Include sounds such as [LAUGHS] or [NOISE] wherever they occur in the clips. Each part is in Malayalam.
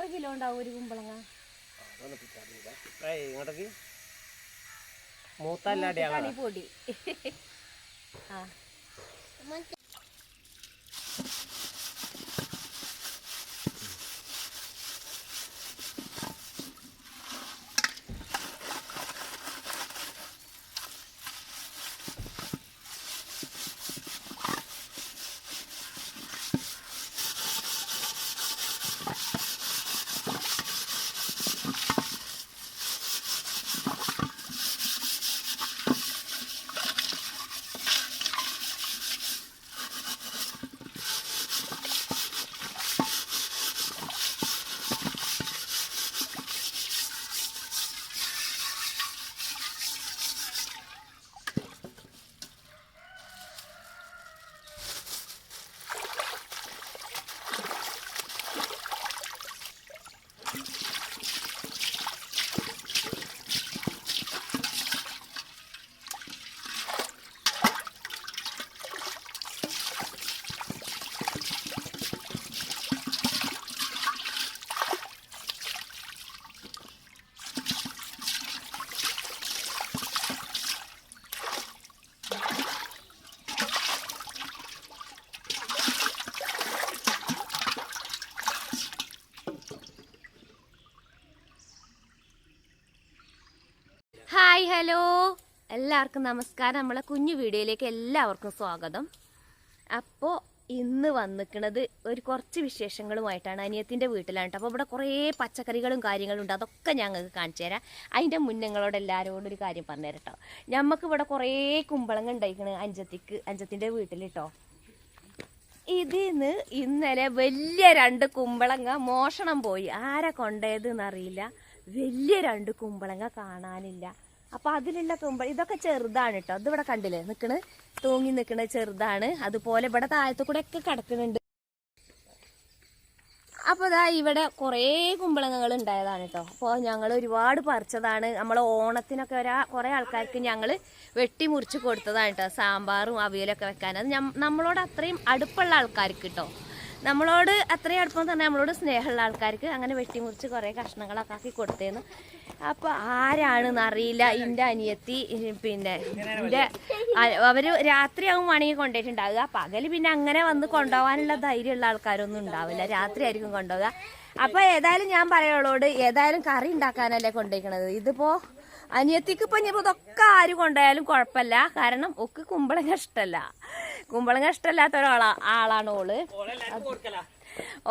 എത്ര കിലോ ഉണ്ടാവും ഒരു കുമ്പളങ്ങ? ഇങ്ങോട്ടേക്ക്. മൂത്തല്ലാടി പൊടി. ആ. ഹലോ. എല്ലാവർക്കും നമസ്കാരം. നമ്മളെ കുഞ്ഞു വീഡിയോയിലേക്ക് എല്ലാവർക്കും സ്വാഗതം. അപ്പോൾ ഇന്ന് വന്നിക്കണത് ഒരു കുറച്ച് വിശേഷങ്ങളുമായിട്ടാണ്. അനിയത്തിന്റെ വീട്ടിലാണ് അപ്പോൾ ഇവിടെ കുറേ പച്ചക്കറികളും കാര്യങ്ങളും ഉണ്ട്. അതൊക്കെ ഞങ്ങൾക്ക് കാണിച്ചു തരാം. അതിന്റെ മുന്നങ്ങളോട് എല്ലാവരോടും ഒരു കാര്യം പറഞ്ഞു ഞമ്മക്കിവിടെ ഇവിടെ കുറേ കുമ്പളങ്ങ ഉണ്ടായിക്കണ് അഞ്ചത്തിക്ക് അഞ്ചത്തിന്റെ വീട്ടിൽ കേട്ടോ. ഇതിന്ന് ഇന്നലെ വലിയ രണ്ട് കുമ്പളങ്ങ മോഷണം പോയി. ആരെ കൊണ്ടേതെന്നറിയില്ല വലിയ രണ്ട് കുമ്പളങ്ങ കാണാനില്ല. അപ്പൊ അതിലുള്ള തുമ്പ ഇതൊക്കെ ചെറുതാണ് കേട്ടോ ഇതിവിടെ കണ്ടില്ലേ? നിക്കണ്? തൂങ്ങി നിക്കണ ചെറുതാണ്. അതുപോലെ ഇവിടെ താഴത്തു കൂടെ ഒക്കെ കിടക്കുന്നുണ്ട്. അപ്പോൾ ഇതാ ഇവിടെ കുറേ കുമ്പളങ്ങകൾ ഉണ്ടായതാണ് കേട്ടോ അപ്പോൾ ഞങ്ങൾ ഒരുപാട് പറിച്ചതാണ്. നമ്മളെ ഓണത്തിനൊക്കെ ഒരാ കുറേ ആൾക്കാർക്ക് ഞങ്ങൾ വെട്ടി മുറിച്ച് കൊടുത്തതാണ് കേട്ടോ സാമ്പാറും അവിയലൊക്കെ വെക്കാൻ. അത് നമ്മളോട് അത്രയും അടുപ്പുള്ള ആൾക്കാർക്ക് കേട്ടോ നമ്മളോട് അത്രയും അടുപ്പം തന്നെ നമ്മളോട് സ്നേഹമുള്ള ആൾക്കാർക്ക് അങ്ങനെ വെട്ടിമുറിച്ച് കുറേ കഷ്ണങ്ങളൊക്കെ ആക്കി കൊടുത്തേന്ന്. അപ്പോൾ ആരാണെന്ന് അറിയില്ല. എന്റെ അനിയത്തി പിന്നെ എന്റെ അവർ രാത്രിയാവും വേണമെങ്കിൽ കൊണ്ടുപോയിട്ടുണ്ടാവുക. പകൽ പിന്നെ അങ്ങനെ വന്ന് കൊണ്ടുപോകാനുള്ള ധൈര്യമുള്ള ആൾക്കാരൊന്നും ഉണ്ടാവില്ല. രാത്രി ആയിരിക്കും കൊണ്ടുപോകുക. അപ്പോൾ ഏതായാലും ഞാൻ പറയുള്ളോട് ഏതായാലും കറി ഉണ്ടാക്കാനല്ലേ കൊണ്ടുപോയിക്കണത്. ഇതിപ്പോൾ അനിയത്തിക്ക് ഇപ്പം ഇനി ഇതൊക്കെ ആര് കൊണ്ടായാലും കുഴപ്പമില്ല. കാരണം ഒക്കെ കുമ്പളങ്ങ ഇഷ്ടമല്ല. കുമ്പളങ്ങ ഇഷ്ടമല്ലാത്ത ഒരാളാ ആളാണ് ഓൾ.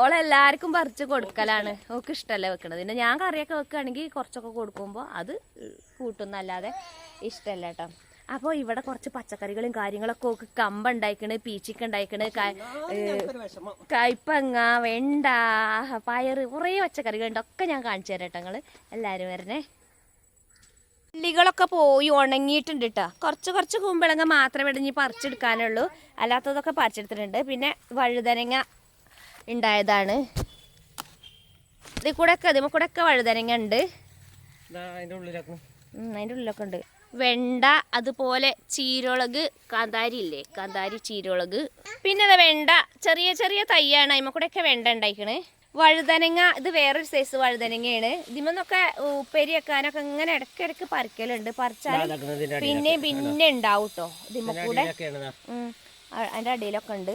ഓളെല്ലാവർക്കും പറിച്ച് കൊടുക്കലാണ്. ഓക്ക് ഇഷ്ടമല്ല വെക്കണത്. പിന്നെ ഞാൻ കറിയൊക്കെ വെക്കുകയാണെങ്കിൽ കുറച്ചൊക്കെ കൊടുക്കുമ്പോൾ അത് കൂട്ടുന്നല്ലാതെ ഇഷ്ടമല്ല കേട്ടോ. അപ്പോൾ ഇവിടെ കുറച്ച് പച്ചക്കറികളും കാര്യങ്ങളൊക്കെ ഓക്ക് കമ്പ ഉണ്ടായിക്കണ് പീച്ചിക്ക ഉണ്ടായിക്കണ് കയ്പങ്ങ വെണ്ട പയറ് കുറേ പച്ചക്കറികളുണ്ട്. ഒക്കെ ഞാൻ കാണിച്ചു തരാം കേട്ടോ നിങ്ങൾ എല്ലാവരും വരണേ. ഉള്ളികളൊക്കെ പോയി ഉണങ്ങിയിട്ടുണ്ട് കേട്ടോ കുറച്ച് കുറച്ച് കുമ്പളങ്ങ മാത്രമേ ഇടഞ്ഞ് പറിച്ചെടുക്കാനുള്ളൂ. അല്ലാത്തതൊക്കെ പറിച്ചെടുത്തിട്ടുണ്ട്. പിന്നെ വഴുതനങ്ങ ഉണ്ടായതാണ്. ഇതിൽ കൂടെ ഒക്കെ ഇതിൽ കൂടെ ഒക്കെ വഴുതനങ്ങ ഉണ്ട് അതിന്റെ ഉള്ളിലൊക്കെ ഉണ്ട്. വെണ്ട അതുപോലെ ചീരുളക് കാന്താരി ഇല്ലേ? കാന്താരി ചീരുളക് പിന്നെ വെണ്ട ചെറിയ ചെറിയ തയ്യാണ് അതിമ ഒക്കെ വെണ്ട ഉണ്ടായിക്കണ്. വഴുതനങ്ങ ഇത് വേറൊരു സൈസ് വഴുതനങ്ങയാണ്. ഇതിമെന്നൊക്കെ ഉപ്പേരി വെക്കാനൊക്കെ ഇങ്ങനെ ഇടയ്ക്കിടയ്ക്ക് പറിക്കലുണ്ട്. പറിച്ചാൽ പിന്നെ പിന്നെ ഉണ്ടാവും കേട്ടോ ഇതിമ്മക്കൂടെ കൂടെ. അതിന്റെ അടിയിലൊക്കെ ഉണ്ട്.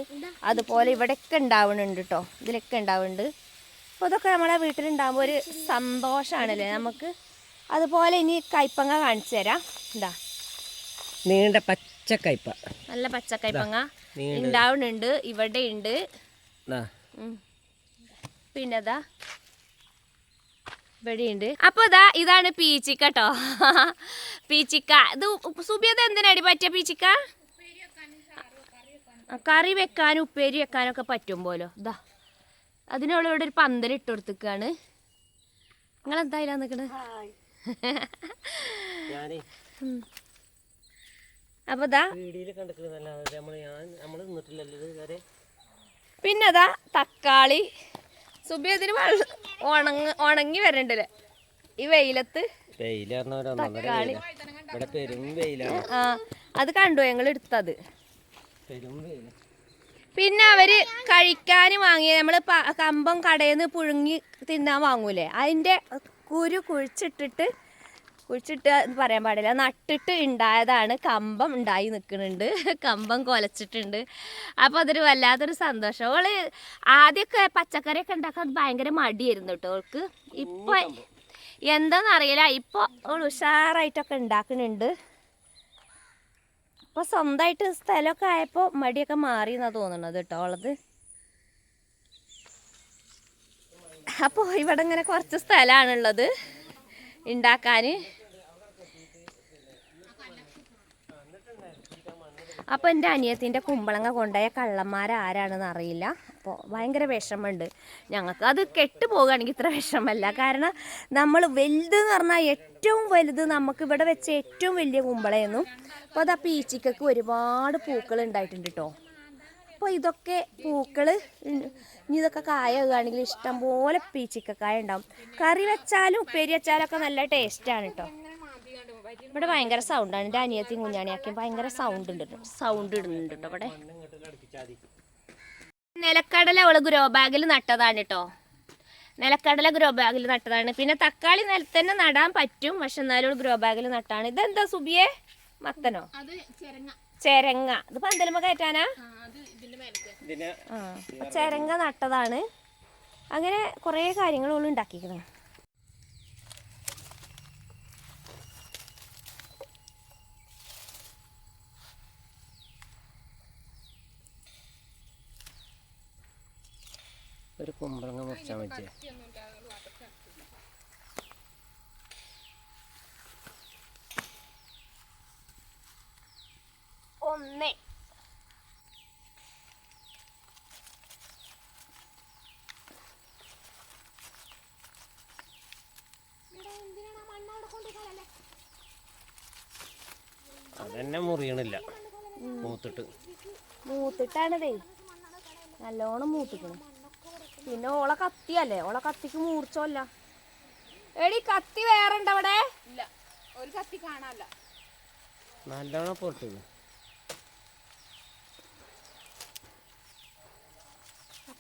അതുപോലെ ഇവിടെയൊക്കെ ഉണ്ടാവുന്നുണ്ട് കേട്ടോ ഇതിലൊക്കെ ഉണ്ടാവുന്നുണ്ട് അപ്പോൾ ഇതൊക്കെ നമ്മളെ വീട്ടിലുണ്ടാകുമ്പോൾ ഒരു സന്തോഷമാണല്ലേ നമുക്ക്? അതുപോലെ ഇനി കയ്പങ്ങ കാണിച്ചു തരാം. എന്താ നീണ്ട പച്ചക്കയ്പ നല്ല പച്ചക്കയ്പങ്ങ നീണ്ട. ഉണ്ടാവുന്നുണ്ട് ഇവിടെ ഉണ്ട്. പിന്നെ അതാ ഇവിടെയുണ്ട്. അപ്പൊ ഇതാ ഇതാണ് പീച്ചിക്ക കേട്ടോ [LAUGHS] പീച്ചിക്ക. ഇത് സുബിയത് എന്തിനാടി പറ്റിയ പീച്ചിക്ക? കറി വെക്കാനും ഉപ്പേരി വെക്കാനൊക്കെ പറ്റും പോലോ ഇതാ അതിനുള്ള ഇവിടെ ഒരു പന്തൽ ഇട്ട് കൊടുത്തേക്കാണ്. നിങ്ങൾ എന്തായാലും നിൽക്കണത് ഞാനേ. അപ്പൊ ഇതാ വീഡിയോയിൽ കണ്ടിട്ടുള്ളതല്ലാതെ നമ്മൾ ഞാൻ നമ്മൾ നിന്നിട്ടില്ലല്ലോ ഇത് ഇതുവരെ. പിന്നെ അതാ തക്കാളി. സുബി അതിന് ഉണങ്ങ ഉണങ്ങി വരണ്ടല്ലേ? ഈ വെയിലത്ത് ആ അത് കണ്ടു ഞങ്ങൾ എടുത്തത്? പിന്നെ അവർ കഴിക്കാൻ വാങ്ങിയ നമ്മൾ കമ്പം കടയിൽ നിന്ന് പുഴുങ്ങി തിന്നാൻ വാങ്ങൂലേ? അതിന്റെ കുരു കുഴിച്ചിട്ടിട്ട് കുഴിച്ചിട്ട് പറയാൻ പാടില്ല. നട്ടിട്ട് ഉണ്ടായതാണ് കമ്പം ഉണ്ടായി നിൽക്കുന്നുണ്ട് [LAUGHS] കമ്പം കൊലച്ചിട്ടുണ്ട്. അപ്പോൾ അതൊരു വല്ലാത്തൊരു സന്തോഷം. ഓൾ ആദ്യമൊക്കെ പച്ചക്കറിയൊക്കെ ഉണ്ടാക്കാൻ ഭയങ്കര മടിയായിരുന്നു കേട്ടോ ഓൾക്ക്. ഇപ്പൊ എന്താണെന്നറിയില്ല ഇപ്പോൾ ഓൾ ഉഷാറായിട്ടൊക്കെ ഉണ്ടാക്കുന്നുണ്ട് ഇപ്പൊ സ്വന്തമായിട്ട് സ്ഥലമൊക്കെ ആയപ്പോൾ മടിയൊക്കെ മാറി എന്നാ തോന്നുന്നത് കേട്ടോ ഉള്ളത് അപ്പോൾ ഇവിടെ ഇങ്ങനെ കുറച്ച് സ്ഥലമാണുള്ളത് ഉണ്ടാക്കാൻ അപ്പോൾ എന്റെ അനിയത്തിന്റെ കുമ്പളങ്ങ കൊണ്ടുപോയ കള്ളന്മാരാരാണെന്ന് അറിയില്ല. അപ്പോൾ ഭയങ്കര വിഷമമുണ്ട്. ഞങ്ങൾക്ക് അത് കെട്ടു പോകുകയാണെങ്കിൽ ഇത്ര വിഷമല്ല കാരണം നമ്മൾ വലുത് എന്ന് പറഞ്ഞാൽ ഏറ്റവും വലുത് നമുക്ക് ഇവിടെ വെച്ച ഏറ്റവും വലിയ കുമ്പളയെന്നും അപ്പോൾ അത് ആ പീച്ചിക്കൊക്കെ ഒരുപാട് പൂക്കൾ ഉണ്ടായിട്ടുണ്ട് കേട്ടോ അപ്പോൾ ഇതൊക്കെ പൂക്കൾ ഇനി ഇതൊക്കെ കായുകയാണെങ്കിൽ ഇഷ്ടം പോലെ പീച്ചിക്കക്കായ ഉണ്ടാവും. കറി വെച്ചാലും ഉപ്പേരി വെച്ചാലും ഒക്കെ നല്ല ടേസ്റ്റാണ് കേട്ടോ ഇവിടെ ഭയങ്കര സൗണ്ടാണ് എന്റെ അനിയത്തിയും കുഞ്ഞാണിയാക്കിയും ഭയങ്കര സൗണ്ട് ഉണ്ട് സൗണ്ട് ഇടുന്നുണ്ട് കേട്ടോ ഇവിടെ. നിലക്കടല അവൾ ഗ്രോ ബാഗിൽ നട്ടതാണ് കേട്ടോ നിലക്കടല ഗ്രോ ബാഗിൽ നട്ടതാണ്. പിന്നെ തക്കാളി നിലത്ത് തന്നെ നടാൻ പറ്റും. പക്ഷെ എന്നാലും ഗ്രോ ബാഗിൽ നട്ടാണ്. ഇതെന്താ സുബിയെ? മത്തനോ? അത് ചെരങ്ങ. ഇത് പന്തലുമ്പോ കയറ്റാനാ? ആ, ചെരങ്ങ നട്ടതാണ്. അങ്ങനെ കുറേ കാര്യങ്ങൾ ഓൾ ഉണ്ടാക്കിക്കണം. ഒരു കുമ്പളങ്ങ മുറിച്ചാൽ പറ്റിയ ഒന്ന്. അതന്നെ മുറിയണില്ല. മൂത്തിട്ട്. മൂത്തിട്ടാണതേ. നല്ലോണം മൂത്തിക്കണം. പിന്നെ ഓളെ കത്തിയല്ലേ? ഓളെ കത്തിക്ക് മൂർച്ചല്ല എടി കത്തി വേറെ ഉണ്ട് അവിടെ ഇല്ല ഒരു കത്തി കാണാല്ല നല്ലോണം പൊട്ടത്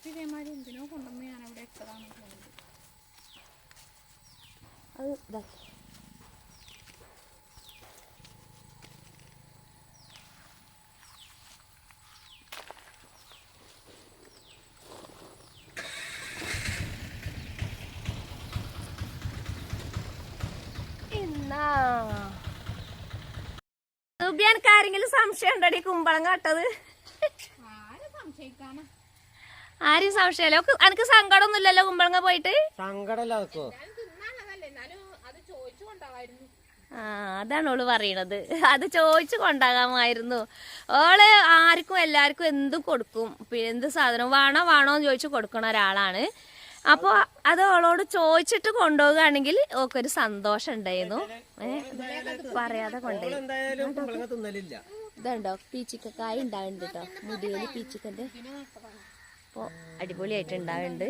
ഇതേമാതിരി എന്തിനോ കൊണ്ടുവന്ന് ഞാൻ അവിടെ ഇട്ടതാണ് തോന്നുന്നത്. അത് ആരെങ്കിലും സംശയം ഉണ്ടടി കുമ്പളം കാട്ടത്. ആരും സംശയിക്കാനാ? ആരും സംശയമല്ലോ. എനിക്ക് സങ്കടമൊന്നുമില്ലല്ലോ കുമ്പളങ്ങ പോയിട്ട്? സങ്കടമല്ല ആ അതാണ് ഓൾ പറയണത്. അത് ചോദിച്ചു കൊണ്ടാകാമായിരുന്നു. ഓൾ ആർക്കും എല്ലാവർക്കും എന്തും കൊടുക്കും? പിന്നെ എന്ത് സാധനം വേണോ വേണോ എന്ന് ചോദിച്ചു കൊടുക്കണ ഒരാളാണ്. അപ്പോൾ അത് ഓളോട് ചോദിച്ചിട്ട് കൊണ്ടുപോവുകയാണെങ്കിൽ ഓക്കൊരു സന്തോഷം ഉണ്ടായിരുന്നു. പറയാതെ കൊണ്ടുപോയി എന്തായാലും കുമ്പളങ്ങ തിന്നലില്ല. ഇതുണ്ടോ? പീച്ചിക്കായി ഉണ്ടാവുന്നുണ്ട് കേട്ടോ മുടിയിൽ പീച്ചിക്കന്റെ അപ്പോൾ അടിപൊളിയായിട്ട് ഉണ്ടാവുന്നുണ്ട്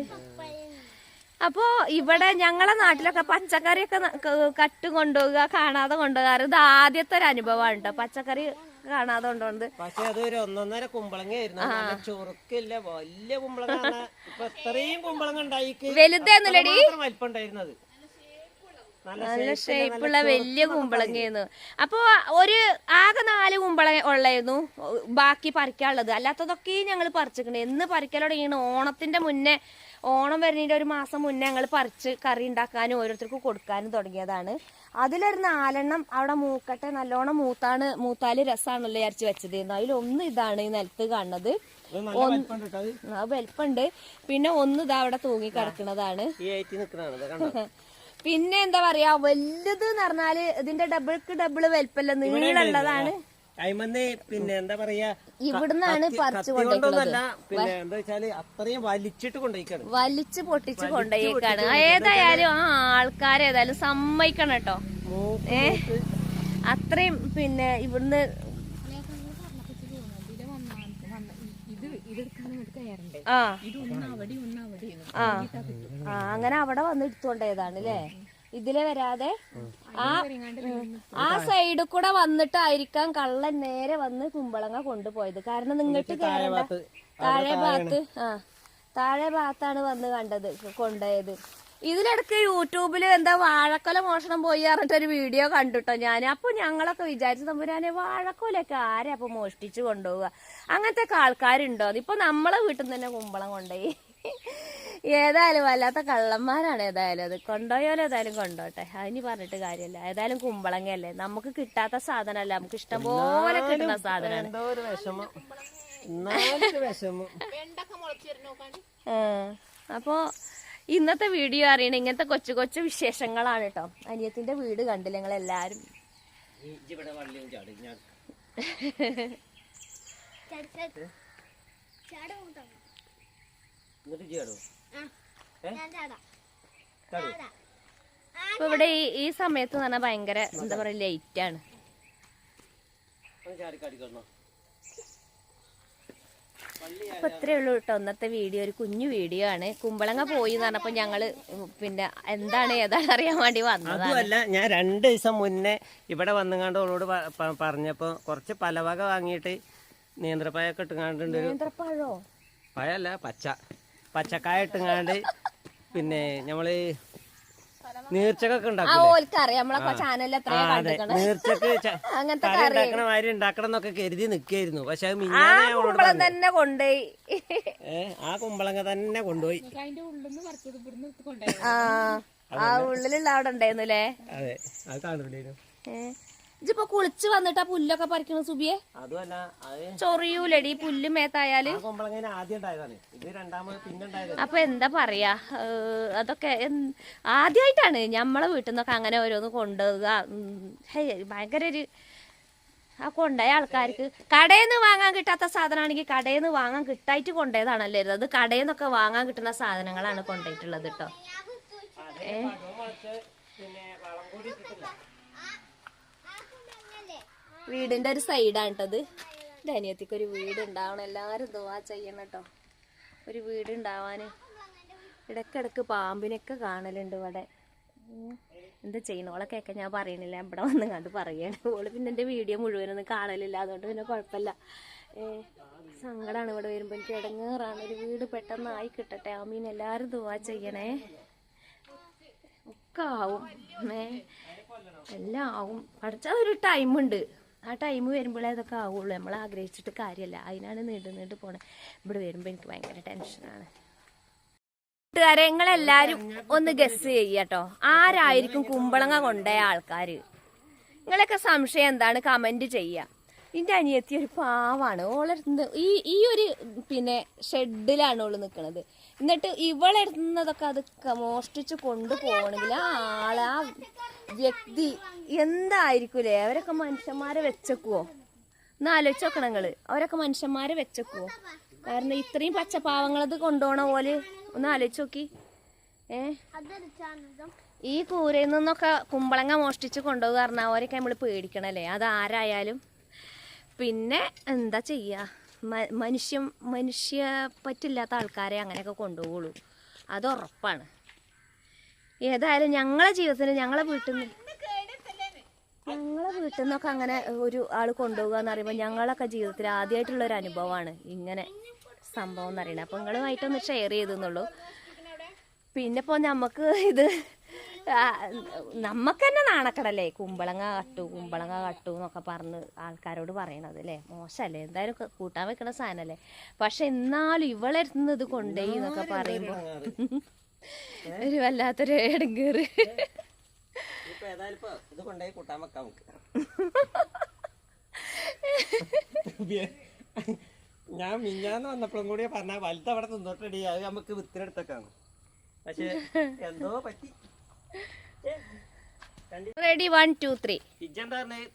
അപ്പോൾ ഇവിടെ ഞങ്ങളെ നാട്ടിലൊക്കെ പച്ചക്കറിയൊക്കെ കട്ട് കൊണ്ടുപോകുക കാണാതെ കൊണ്ടുപോകാറ് ഇത് ആദ്യത്തെ ഒരു അനുഭവമാണ് കേട്ടോ പച്ചക്കറി കാണാതെ കൊണ്ടുപോകുന്നത് പക്ഷെ അത് ഒരു ഒന്നൊന്നര കുമ്പളങ്ങയായിരുന്നു ചുറുക്കില്ല വലിയ കുമ്പളങ്ങ. ഇപ്പൊ ഇത്രയും കുമ്പളങ്ങ വലുതായിരുന്നില്ലടി വലിപ്പം ഉണ്ടായിരുന്നത്. നല്ല ഷേപ്പുള്ള വലിയ കുമ്പളങ്ങയായിരുന്നു. അപ്പോ ഒരു ആകെ നാല് കുമ്പളങ്ങ ഉള്ളായിരുന്നു ബാക്കി പറിക്കാനുള്ളത്. അല്ലാത്തതൊക്കെ ഞങ്ങൾ പറിച്ചിട്ടുണ്ട്. എന്ന് പറിക്കൽ തുടങ്ങിയാണ് ഓണത്തിന്റെ മുന്നേ ഓണം വരുന്നതിന്റെ ഒരു മാസം മുന്നേ ഞങ്ങൾ പറിച്ച് കറി ഉണ്ടാക്കാനും ഓരോരുത്തർക്ക് കൊടുക്കാനും തുടങ്ങിയതാണ്. അതിലൊരു നാലെണ്ണം അവിടെ മൂക്കട്ടെ നല്ലോണം മൂത്താണ് മൂത്താൽ രസമാണല്ലോ വിചാരിച്ച് വെച്ചത്. അതിലൊന്ന് ഇതാണ് ഈ നിലത്ത് കാണുന്നത്. വലിപ്പുണ്ട് പിന്നെ ഒന്ന് ഇതാ അവിടെ തൂങ്ങി കിടക്കുന്നതാണ്. [LAUGHS] പിന്നെ എന്താ പറയാ വലുത് എന്ന് പറഞ്ഞാൽ ഇതിന്റെ ഡബിൾക്ക് ഡബിൾ വലിപ്പല്ല നീളുള്ളതാണ് അയിമന്ന് പിന്നെ എന്താ പറയാ ഇവിടുന്നാണ് പറിച്ചു പിന്നെ എന്താ വെച്ചാൽ അത്രയും വലിച്ചിട്ട് കൊണ്ടുപോയിക്കാണ് വലിച്ചു പൊട്ടിച്ചു കൊണ്ടുപോയിക്കാണ് ഏതായാലും ആ ആൾക്കാരേതായാലും സമ്മതിക്കണം കേട്ടോ. ഏ? അത്രയും പിന്നെ ഇവിടുന്ന് ഇതിലെ വന്നാ വന്ന ഇത് ഇതെടുക്കാൻ ഇങ്ങോട്ട് കയറണ്ടേ ആ. അങ്ങനെ അവിടെ വന്ന് എടുത്തോണ്ടേതാണ് അല്ലേ ഇതിലെ വരാതെ ആ. ആ സൈഡിൽ കൂടെ വന്നിട്ടായിരിക്കാം കള്ളൻ നേരെ വന്ന് കുമ്പളങ്ങ കൊണ്ടുപോയത്. കാരണം നിങ്ങൾക്ക് താഴെ ഭാഗത്ത് ആ താഴെ ഭാഗത്താണ് വന്ന് കണ്ടത് കൊണ്ടുപോയത്. ഇതിലിടക്ക് യൂട്യൂബിൽ എന്താ വാഴക്കൊല മോഷണം പോയി പറഞ്ഞിട്ട് ഒരു വീഡിയോ കണ്ടുട്ടോ ഞാൻ അപ്പൊ ഞങ്ങളൊക്കെ വിചാരിച്ചു തമ്പുരാനെ വാഴക്കൊലൊക്കെ ആരെ അപ്പൊ മോഷ്ടിച്ചു കൊണ്ടുപോവുക? അങ്ങനത്തെ ഒക്കെ ആൾക്കാരുണ്ടോ ഇപ്പൊ നമ്മളെ വീട്ടിൽ നിന്ന് തന്നെ കുമ്പളം കൊണ്ടുപോയി. ഏതായാലും വല്ലാത്ത കള്ളന്മാരാണ് ഏതായാലും അത്. കൊണ്ടുപോയാലും ഏതായാലും കൊണ്ടോട്ടെ അതിന് പറഞ്ഞിട്ട് കാര്യമില്ല. ഏതായാലും കുമ്പളങ്ങയല്ലേ. നമുക്ക് കിട്ടാത്ത സാധനമല്ല. നമുക്ക് ഇഷ്ടം പോലെ കിട്ടുന്ന സാധനമാണ്. അപ്പോ ഇന്നത്തെ വീഡിയോ അറിയണ ഇങ്ങനത്തെ കൊച്ചു കൊച്ചു വിശേഷങ്ങളാണ് കേട്ടോ അനിയത്തിന്റെ വീട് കണ്ടില്ല ഞങ്ങൾ എല്ലാരും ഇപ്പൊ ഇവിടെ ഈ സമയത്ത് തന്നെ ഭയങ്കര എന്താ പറയാ ലൈറ്റ് ആണ്. അപ്പൊ അത്രേ ഉള്ളൂ കേട്ടോ. ഇന്നത്തെ വീഡിയോ ഒരു കുഞ്ഞു വീഡിയോ ആണ്. കുമ്പളങ്ങ പോയി എന്ന് പറഞ്ഞപ്പോ ഞങ്ങൾ പിന്നെ എന്താണ് ഏതാണ് അറിയാൻ വേണ്ടി വന്നതാണ്. അതുമല്ല ഞാൻ രണ്ട് ദിവസം മുന്നേ ഇവിടെ വന്നുകൊണ്ട് അവളോട് പറഞ്ഞപ്പോൾ കുറച്ച് പലവക വാങ്ങിയിട്ട് നേന്ത്രപ്പായൊക്കെ ഇട്ടുങ്ങാണ്ടുണ്ട്. ഒരു നേന്ത്രപ്പഴോ പച്ച. പച്ചക്കായ ഇട്ടുങ്ങാണ്ട് പിന്നെ നമ്മൾ നീർച്ചക്കൊക്കെ നീർച്ചക്ക് ച- [LAUGHS] അങ്ങനത്തെ കറി ഉണ്ടാക്കണ മാതിരി ഉണ്ടാക്കണം എന്നൊക്കെ കരുതി നിക്കായിരുന്നു. പക്ഷെ അത് തന്നെ കൊണ്ടുപോയി. [LAUGHS] ഏ ആ കുമ്പളങ്ങ തന്നെ കൊണ്ടുപോയി. ആ ആ ഉള്ളിലുള്ള അവിടെ ഉണ്ടായിരുന്നു അല്ലേ അതെ അത് കാണുന്നില്ലേനു ഇതിപ്പോ കുളിച്ച് വന്നിട്ട് ആ പുല്ലൊക്കെ പറിക്കണ സുബിയെ? ചൊറിയൂലടി പുല്ല് മേത്തായാൽ. അപ്പൊ എന്താ പറയാ ഏഹ് അതൊക്കെ ആദ്യമായിട്ടാണ് ആദ്യായിട്ടാണ് ഞമ്മളെ വീട്ടിൽ നിന്നൊക്കെ അങ്ങനെ ഓരോന്ന് ഹേയ് ഭയങ്കര ഒരു ആ കൊണ്ടുപോയ ആൾക്കാർക്ക് കടയിൽ നിന്ന് വാങ്ങാൻ കിട്ടാത്ത സാധനമാണെങ്കിൽ കടയിൽ നിന്ന് വാങ്ങാൻ കിട്ടായിട്ട് കൊണ്ടുപോയതാണല്ലേ. അത് കടയിൽ നിന്നൊക്കെ വാങ്ങാൻ കിട്ടുന്ന സാധനങ്ങളാണ് കൊണ്ടുപോയിട്ടുള്ളത് കേട്ടോ പിന്നെ വീടിന്റെ ഒരു സൈഡാണ് കേട്ടത് അനിയത്തിക്ക് ഒരു വീട് ഉണ്ടാവണം എല്ലാവരും ദുവാ ചെയ്യണം കേട്ടോ. ഒരു വീട് ഉണ്ടാവാന് ഇടക്കിടക്ക് പാമ്പിനൊക്കെ കാണലുണ്ട് ഇവിടെ. എന്താ ചെയ്യണോളൊക്കെ ഞാൻ പറയണില്ല. ഇവിടെ വന്ന് കണ്ട് പറയാണ്. ഓൾ പിന്നെ എന്റെ വീഡിയോ മുഴുവനൊന്നും കാണലില്ല. അതുകൊണ്ട് പിന്നെ കുഴപ്പമില്ല. സങ്കടമാണ് ഇവിടെ വരുമ്പോൾ എനിക്ക് ഇടങ്ങേറാണ്. ഒരു വീട് പെട്ടെന്ന് ആയി കിട്ടട്ടെ. ആമീൻ. എല്ലാരും ദുവാ ചെയ്യണേ. ഒക്കെ ആവും. എല്ലാം ആവും. പഠിച്ച ഒരു ടൈമുണ്ട്. ആ ടൈം വരുമ്പോഴേ അതൊക്കെ ആവുള്ളൂ. നമ്മൾ ആഗ്രഹിച്ചിട്ട് കാര്യമല്ല അതിനാണ് നീണ്ടു നീണ്ടു പോണത് ഇവിടെ വരുമ്പോൾ എനിക്ക് ഭയങ്കര ടെൻഷനാണ് കൂട്ടുകാരെ നിങ്ങളെല്ലാരും ഒന്ന് ഗസ് ചെയ്യാട്ടോ ആരായിരിക്കും കുമ്പളങ്ങ കൊണ്ടേ ആൾക്കാര്? നിങ്ങളൊക്കെ സംശയം എന്താണ്? കമന്റ് ചെയ്യുക. എന്റെ അനിയത്തി ഒരു പാവാണ്. ഓളെടുത്ത് ഈ ഈ ഒരു പിന്നെ ഷെഡിലാണ് ഓൾ നിൽക്കുന്നത് എന്നിട്ട് ഇവളെടുക്കുന്നതൊക്കെ അത് മോഷ്ടിച്ച് കൊണ്ടുപോകണമെങ്കിൽ ആ ആൾ ആ വ്യക്തി എന്തായിരിക്കൂലേ? അവരൊക്കെ മനുഷ്യന്മാരെ വെച്ചക്കുവോ? ഒന്ന് ആലോചിച്ച് നോക്കണം നിങ്ങൾ. അവരൊക്കെ മനുഷ്യന്മാരെ വെച്ചക്കുവോ? കാരണം ഇത്രയും പച്ചപ്പാവങ്ങളത് കൊണ്ടുപോണ പോലെ ഒന്ന് ആലോചിച്ച് നോക്കി. ഏ? ഈ കൂരയിൽ നിന്നൊക്കെ കുമ്പളങ്ങ മോഷ്ടിച്ച് കൊണ്ടുപോകുക അവരൊക്കെ നമ്മൾ പേടിക്കണല്ലേ? അത് ആരായാലും. പിന്നെ എന്താ ചെയ്യുക മനുഷ്യ മനുഷ്യം പറ്റില്ലാത്ത ആൾക്കാരെ അങ്ങനെയൊക്കെ കൊണ്ടുപോകുള്ളൂ അത് ഉറപ്പാണ്. ഏതായാലും ഞങ്ങളെ ജീവിതത്തിന് ഞങ്ങളെ വീട്ടിൽ നിന്ന് ഞങ്ങളെ വീട്ടിൽ നിന്നൊക്കെ അങ്ങനെ ഒരു ആൾ കൊണ്ടുപോകുക എന്ന് പറയുമ്പോൾ ഞങ്ങളൊക്കെ ജീവിതത്തിൽ ആദ്യമായിട്ടുള്ള ഒരു അനുഭവമാണ് ഇങ്ങനെ സംഭവം എന്ന് പറയുന്നത്. അപ്പോൾ നിങ്ങളുമായിട്ടൊന്ന് ഷെയർ ചെയ്തെന്നുള്ളൂ. പിന്നെ ഇപ്പോൾ നമുക്ക് ഇത് നമുക്ക് തന്നെ നാണക്കടല്ലേ? കുമ്പളങ്ങ കട്ടു കുമ്പളങ്ങ കട്ടു എന്നൊക്കെ പറഞ്ഞ് ആൾക്കാരോട് പറയണത് അല്ലേ മോശമല്ലേ എന്തായാലും കൂട്ടാൻ വെക്കണ സാധനല്ലേ? പക്ഷെ എന്നാലും ഇവളെടുത്തുന്നത് കൊണ്ടുപോയി എന്നൊക്കെ പറയുമ്പോൾ [LAUGHS] ഒരു വല്ലാത്തൊരു എടുങ്കേറ് [LAUGHS] [LAUGHS] ഞാൻ മിഞ്ഞാന്ന് വന്നപ്പോഴും കൂടി പറഞ്ഞ വലുതവിടെ അവിടെ തിന്നോട്ടടി അത് നമുക്ക് വിത്തിനെടുത്തേക്കാണ് പക്ഷെ എന്തോ പറ്റി. റെഡി വൺ ടു ത്രീ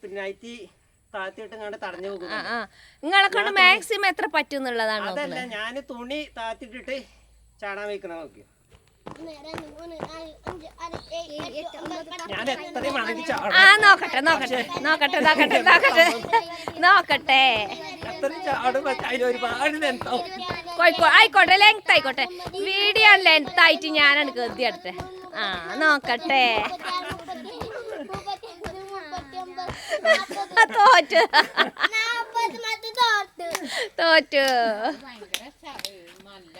പിന്നായിട്ട് നിങ്ങളെ കൊണ്ട് മാക്സിമം എത്ര പറ്റും എന്നുള്ളതാണ് അതല്ല ഞാൻ തുണി താത്തിട്ടിട്ട് ചാടാൻ വെക്കണ നോക്കി ആ നോക്കട്ടെ നോക്കട്ടെ നോക്കട്ടെ നോക്കട്ടെ നോക്കട്ടെ. നോക്കട്ടെ. ആയിക്കോട്ടെ ലെങ്ത് ആയിക്കോട്ടെ. വീഡിയോ ലെങ്ത് ആയിട്ട് ഞാനാണ് കരുതി അടുത്തെ ആ നോക്കട്ടെ. തോറ്റു. തോറ്റ് ഭയങ്കര ച- ഏ, നല്ലാണ്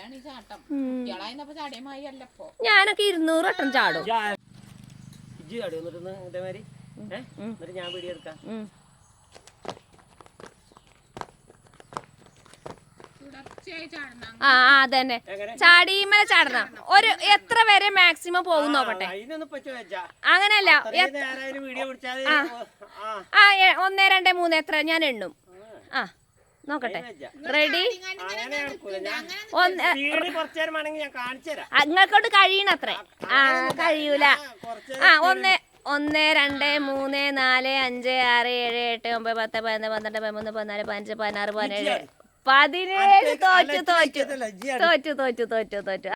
ഈ ചാട്ടം കുട്ടികളായിരുന്നപ്പോ ചാടിയമായി അല്ലപ്പോ ഞാനൊക്കെ ഇരുന്നൂറ് വട്ടം ചാടും. ഞാൻ വീഡിയോ എടുക്കാം. ആ അതന്നെ. ചാടിയുമല ചാടണം. ഒരു എത്ര വരെ മാക്സിമം പോകും നോക്കട്ടെ. അങ്ങനല്ല ആ. ഒന്ന് രണ്ട് മൂന്ന് എത്ര ഞാൻ എണ്ണും. ആ. നോക്കട്ടെ. റെഡി ഒന്ന് നിങ്ങൾക്കൊണ്ട് കഴിയണത്രേ. ആ കഴിയൂല. ആ ഒന്ന് ഒന്ന് രണ്ട് മൂന്ന് നാല് അഞ്ച് ആറ് ഏഴ് എട്ട് ഒമ്പത് പത്ത് പതിനൊന്ന് പന്ത്രണ്ട് പതിമൂന്ന് പതിനാല് പതിനഞ്ച് പതിനാറ് പതിനേഴ് പതിനേഴ് തോറ്റു തോറ്റു. തോറ്റു തോറ്റു തോറ്റു തോറ്റു.